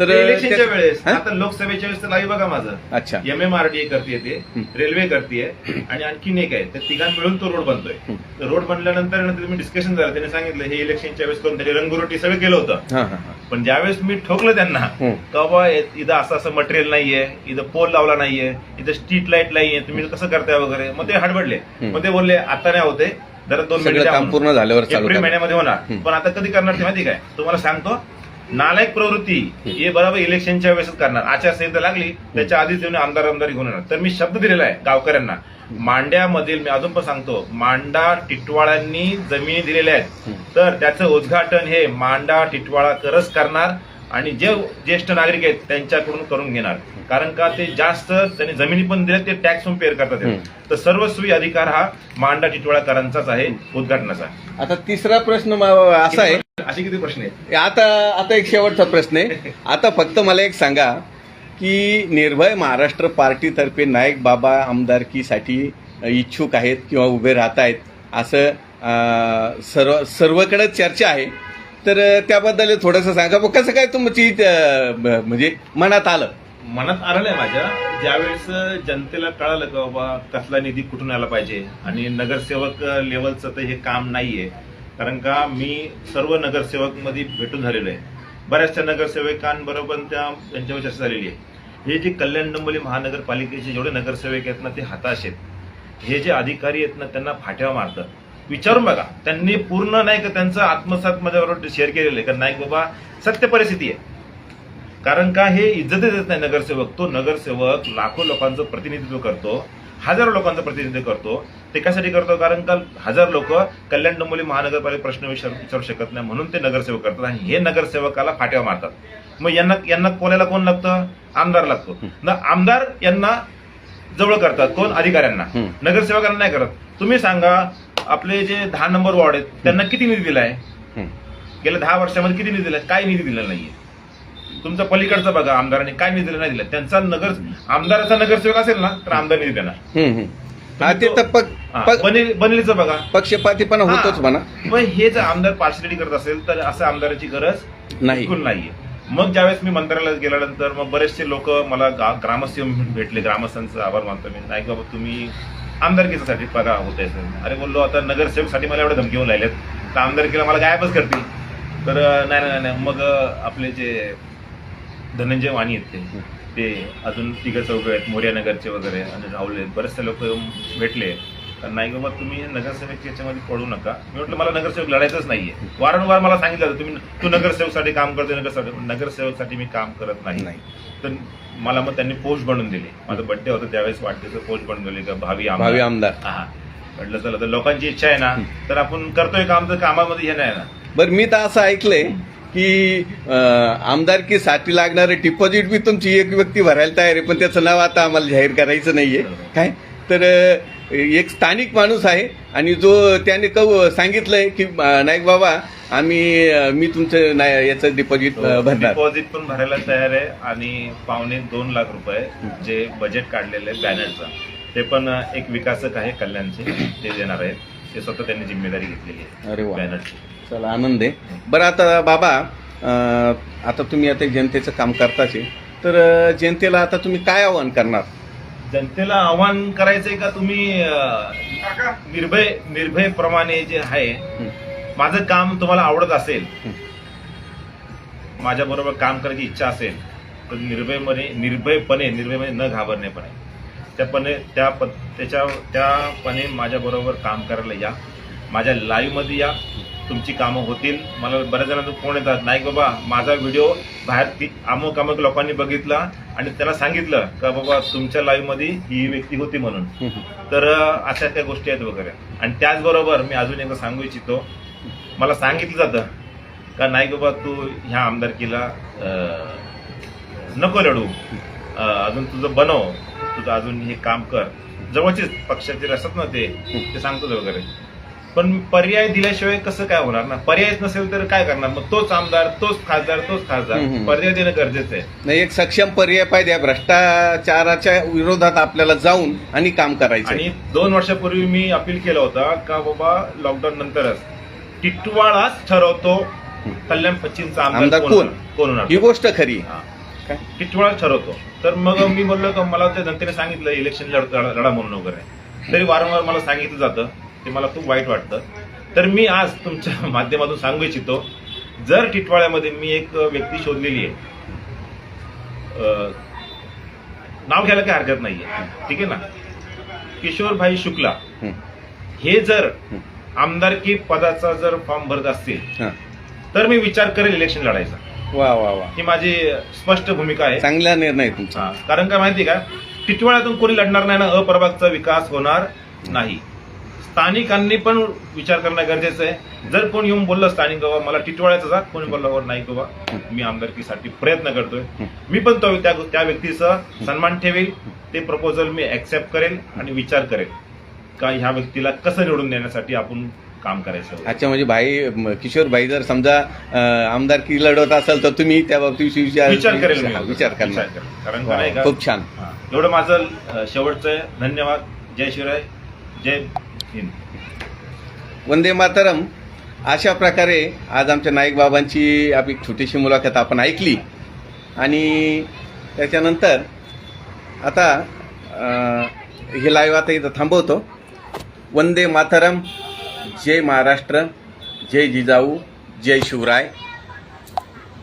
तर इलेक्शनच्या वेळेस हा? आता लोकसभेच्या वेळेस तर लाईव्ह बघा माझं अच्छा एम एम आर डी करते ते. रेल्वे करते आणि आणखीन एक आहे त्या तिघां मिळून तो रोड बनतोय. तर रोड बनल्यानंतर नंतर तुम्ही डिस्कशन झालं त्याने सांगितलं हे इलेक्शनच्या वेळेस करून त्याची रंगुरटी सगळं केलं होतं हा हा हा पण ज्यावेळेस मी ठोकलं त्यांना. का बाबा इथं असं असं मटेरियल नाहीये इथं पोल लावला नाहीये इथं स्ट्रीट लाइट नाहीये तुम्ही कसं करताय वगैरे मग ते हडबडले. मग ते बोलले आता नाही होते जरा दोन सगळं मिनिटं काम पूर्ण झाल्यावर चालू एप्रिल करा. महिन्यामध्ये होणार. पण आता कधी करणार ते माहिती काय तुम्हाला सांगतो नालायक प्रवृत्ती हे बरोबर इलेक्शनच्या वेळेसच करणार. आचारसंहिता लागली त्याच्या आधीच येऊन आमदार आमदारी घेऊन येणार. तर मी शब्द दिलेला आहे गावकऱ्यांना. मांड्यामधील मी अजून पण सांगतो मांडा टिटवाळांनी जमिनी दिलेल्या आहेत. तर त्याचं उद्घाटन हे मांडा टिटवाळा करच करणार आणि जे ज्येष्ठ नागरिक आहेत त्यांच्याकडून करून घेणार. कारण का ते जास्त त्यांनी जमिनी पण दिल्या ते टॅक्स पण पेअर करतात. तर सर्वस्वी अधिकार हा मांडा टिटवाळाकरांचाच आहे उद्घाटनाचा. आता तिसरा प्रश्न असा आहे. असे किती प्रश्न आहेत? आता आता एक शेवटचा प्रश्न आहे. आता फक्त मला एक सांगा की निर्भय महाराष्ट्र पार्टीतर्फे नायक बाबा आमदारकीसाठी इच्छुक आहेत किंवा उभे राहत आहेत असं सर्व सर्वकडे चर्चा आहे. तर त्याबद्दल थोडंसं सांगा. बुवा, कसं काय तुमची म्हणजे मनात आलं? मनात आलं नाही माझ्या. ज्यावेळेस जनतेला कळालं का बाबा कसला निधी कुठून आला पाहिजे आणि नगरसेवक लेवलचं तर हे काम नाहीये. कारण का मी सर्व नगरसेवकमध्ये भेटून झालेलो आहे. बऱ्याचशा नगरसेवकांबरोबर त्या त्यांच्यावर चर्चा झालेली आहे. हे जे कल्याण डोंबिवली महानगरपालिकेचे जेवढे नगरसेवक आहेत ना ते हताश आहेत. हे जे अधिकारी आहेत ना त्यांना फाट्या मारतात. विचारून बघा त्यांनी पूर्ण नाही का त्यांचं आत्मसात माझ्याबरोबर शेअर केलेलं आहे. का नाही बाबा सत्य परिस्थिती आहे. कारण का हे इज्जत देत नाही नगरसेवक. तो नगरसेवक लाखो लोकांचं प्रतिनिधित्व करतो. हजारो लोकांचं प्रतिनिधित्व करतो. ते कशासाठी करतो? कारण का हजार लोक कल्याण डोंबिवली महानगरपालिका प्रश्न विचार विचारू शकत नाही. म्हणून ते नगरसेवक करतात आणि हे नगरसेवकाला फाट्यावर मारतात. मग यांना यांना कोणाला कोण लागतं? आमदार लागतो. ना आमदार यांना जवळ करतात. कोण? अधिकाऱ्यांना. नगरसेवकांना नाही करत. तुम्ही सांगा आपले जे दहा नंबर वॉर्ड आहेत त्यांना किती निधी दिलाय. गेल्या दहा वर्षामध्ये किती निधी दिलाय? काय निधी दिलेला नाहीये. तुमचा पलीकडचं बघा आमदारांनी काय निधी नाही दिला? त्यांचा नगर आमदाराचा नगरसेवक असेल ना तर आमदार निधी देणार हं, हं. हा ते तर पक- हा, पक- बनेल- बनेलीचं बघा. पक्षपातीपणा होतोच. म्हणा. मग हे जर आमदार पार्शलिटी करत असेल तर असं आमदाराची गरज नाही. बिलकुल नाहीये. मग ज्यावेळेस मी मंत्रालयात गेल्यानंतर मग बरेचसे लोक मला गा- ग्रामस्थ येऊन भेटले. ग्रामस्थांचा आभार मानतो मी. नाही बाबा तुम्ही आमदारकीसाठी बघा होत अरे बोललो आता नगरसेवकसाठी मला एवढे धमकी येऊन राहिलेत तर आमदारकीला मला गायबच करतील. तर अं, नाही नाही नाही. मग अं, आपले जे धनंजय वाणी आहेत ते. ते अजून तिघं चौघ आहेत मोर्या नगरचे वगैरे आणि राहुल आहेत. बरेचसे लोक भेटले तर नाही बाबा तुम्ही नगरसेवक याच्यामध्ये पडू नका. मी म्हटलं मला नगरसेवक लढायचंच नाहीये. वारंवार मला सांगितलं होतं, तुम्ही तू नगरसेवकसाठी काम करतो नगरसेवक नगरसेवकसाठी मी काम करत नाही. नाही. तर मला मग त्यांनी पोस्ट बनवून दिली. माझा बड्डे होता त्यावेळेस वाटतेचं पोस्ट बनवून दिली का भावी भावी आमदार. हा म्हटलं चला तर लोकांची इच्छा आहे ना तर आपण करतोय काम तर कामामध्ये हे नाही ना. बरं मी तर असं ऐकलंय की आमदारकीसाठी लागणारे डिपॉझिट बी तुमची एक व्यक्ती भरायला तयार आहे पण त्याचं नाव आता आम्हाला जाहीर करायचं नाहीये. काय? तर एक स्थानिक माणूस आहे आणि जो त्याने कव सांगितलंय की अं, नाईक बाबा आम्ही मी तुमचं नाय- याचं डिपॉझिट भरणार. डिपॉझिट पण भरायला तयार आहे आणि पावणे दोन लाख रुपये जे बजेट काढलेलं आहे बॅनरचं ते पण एक विकासक आहे कल्याणचे ते देणार आहेत. ते स्वतः त्यांनी जिम्मेदारी घेतलेली अरे आहे वा. बॅनरची. चला आनंद आहे. बरं आता बाबा अं, आता तुम्ही आता जनतेचं काम करताच आहे. तर अं, जनतेला आता तुम्ही काय आव्हान करणार? जनतेला आव्हान करायचंय का तुम्ही अं, निर्भय निर्भय प्रमाणे जे आहे माझं काम तुम्हाला आवडत असेल माझ्या बरोबर काम करायची इच्छा असेल तर निर्भयपणे निर्भयपणे निर्भयपणे न घाबरणेपणे त्यापणे त्या प त्याच्या त्यापणे माझ्याबरोबर काम करायला या. माझ्या लाईव्हमध्ये या. तुमची कामं होतील. मला बऱ्याच जणांना फोन येतात. नाही बाबा माझा व्हिडिओ बाहेर ती अमुक अमुक लोकांनी बघितला आणि त्याला सांगितलं का बाबा तुमच्या लाईव्हमध्ये ही व्यक्ती होती म्हणून. तर अशा त्या गोष्टी आहेत वगैरे. आणि त्याचबरोबर मी अजून एकदा सांगू इच्छितो. मला सांगितलं जातं का नाही बाबा तू ह्या आमदारकीला नको लढू अजून तुझं बनव. तुझं अजून हे काम कर. जवळचेच पक्षाचे असतात ना ते ते सांगतात वगैरे. पण पर्याय दिल्याशिवाय कसं काय होणार ना? पर्यायच नसेल तर काय करणार? मग तोच आमदार तोच खासदार तोच खासदार. पर्याय देणं गरजेचं आहे. नाही एक सक्षम पर्याय पाहिजे. भ्रष्टाचाराच्या विरोधात आपल्याला जाऊन आणि काम करायचं आणि दोन वर्षापूर्वी मी अपील केलं होतं का बाबा लॉकडाऊन नंतरच. टिटवाळाच ठरवतो कल्याण पश्चिमचा आमदार कोण? कोण? ही गोष्ट खरी. हा. काय? टिटवाळा ठरवतो. तर मग मी बोललो का मला त्या जनतेने सांगितलं इलेक्शन लढ म्हणून वगैरे. तरी वारंवार मला सांगितलं जातं. ते मला खूप वाईट वाटतं. तर मी आज तुमच्या माध्यमातून सांगू इच्छितो जर टिटवाळ्यामध्ये मी एक व्यक्ती शोधलेली आहे नाव घ्यायला काही हरकत नाहीये. ठीक आहे ना? किशोरभाई शुक्ला. हं, जर. आमदारकी पदाचा जर फॉर्म भरत असतील. तर मी विचार करेल इलेक्शन लढायचा. वा वा वा. ही माझी स्पष्ट भूमिका आहे. चांगला निर्णय तुमचा. हा, कारण काय माहिती का? टिटवाळ्यातून कोणी लढणार नाही ना अप्रभागचा विकास होणार नाही. स्थानिकांनी पण विचार करणं गरजेचं आहे. जर कोण येऊन बोललं स्थानिक बाबा मला टिटवाळ्याचा जा कोणी बोललं "वर नाही बाबा मी आमदारकीसाठी प्रयत्न करतोय. मी पण तो त्या त्या व्यक्तीचा सन्मान ठेवेल. ते प्रपोजल मी ऍक्सेप्ट करेल आणि विचार करेल. का ह्या व्यक्तीला कसं निवडून देण्यासाठी आपण काम करायचं अच्छा म्हणजे भाई किशोर भाई जर समजा अं, आमदारकी लढवत असेल तर तुम्ही त्या बाबतीत विचार विचार करेल विचार करणार. कारण का नाही का खूप छान. एवढं माझं शेवटचं आहे. धन्यवाद. जय शिवराय. जय हिंद. वंदे मातरम. अशा प्रकारे आज आमच्या नाईक बाबांची आपली छोटीशी मुलाखत आपण ऐकली. आणि त्याच्यानंतर आता हे लाईव्ह आता इथं थांबवतो. वंदे मातरम. जय महाराष्ट्र जय जिजाऊ जय शिवराय.